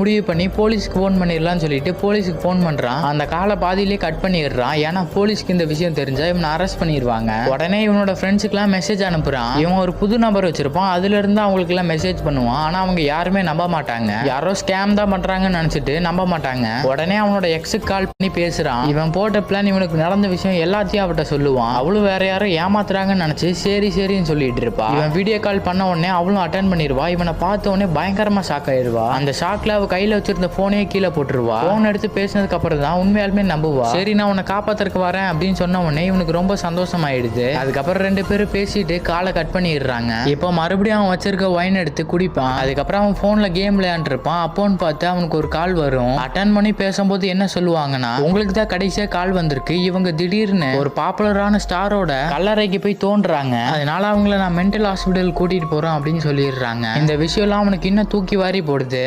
முடிவு பண்ணி போலீஸ்க்கு ஃபோன் பண்ணிடலாம்னு சொல்லிட்டு போலீஸுக்கு ஃபோன் பண்றான். அந்த காலை பாதியிலே கட் பண்ணிடுறான். ஏன்னா போலீஸ்க்கு இந்த விஷயம் தெரிஞ்சா இவனை அரெஸ்ட் பண்ணிடுவாங்க. உடனே இவனோட ஃப்ரெண்ட்ஸுக்குலாம் மெசேஜ் அனுப்புறான். இவன் ஒரு புது நம்பர் வச்சிருப்பான். அதுல இருந்து அவங்களுக்கு எல்லாம் மெசேஜ் பண்ணுவான். ஆனா அவங்க யாருமே நம்ப மாட்டாங்க. யாரோ ஸ்கேம் தான் பண்றாங்கன்னு நினைச்சிட்டு நம்ப மாட்டாங்க. உடனே அவனோட எக்ஸுக்கு கால் பண்ணி பேசுறான். இவன் போட்ட பிளான் இவனுக்கு நடந்த விஷயம் எல்லாத்தையும் அவட்ட சொல்லுவான். அவளும் வேற யாரும் ஏமாத்துறாங்கன்னு நினைச்சு சரி சரின்னு சொல்லிட்டு இருப்பா. இவன் வீடியோ கால் பண்ண உடனே அவளும் அட்டன் பண்ணிடுவா. இவனை பார்த்த உடனே பயங்கரமா ஷாக் ஆயிடுவா. அந்த ஷாக்ல அவ கையில வச்சிருந்த போனே கீழே போட்டுருவா. போன் எடுத்து பேசினதுக்கு அப்புறம் தான் உண்மையாலுமே நம்புவா. சரி நான் உன்னை காப்பாத்துறதுக்கு வரேன் அப்படின்னு சொன்ன உடனே இவனுக்கு ரொம்ப சந்தோஷம் ஆயிடுது அதுக்கப்புறம் ரெண்டு பேரும் பேசிட்டு காலை கட் பண்ணிடுறாங்க. இப்போ மறுபடியும் அவன் வச்சிருக்க ஒயின் எடுத்து குடிப்பான். அதுக்கப்புறம் அவன் போன்ல கேம் விளையாண்டுருப்பான். அப்போன்னு பார்த்து அவனுக்கு ஒரு கால் வரும். அட்டன் பண்ணி பேசும்போது என்ன சொல்லுவாங்கன்னா உங்களுக்கு தான் கடைசியா கால் வந்திருக்கு. இவங்க திடீர்னு ஒரு பாப்புலரான ஸ்டாரோட கல்லறைக்கு போய் தோன்றாங்க. அதனால அவங்கள நான் மென்டல் ஹாஸ்பிட்டல் கூட்டிட்டு போறோம் அப்படின்னு சொல்லிடுறாங்க. இந்த விஷயம்லாம் அவனுக்கு இன்னும் தூக்கி வாரி போடுது.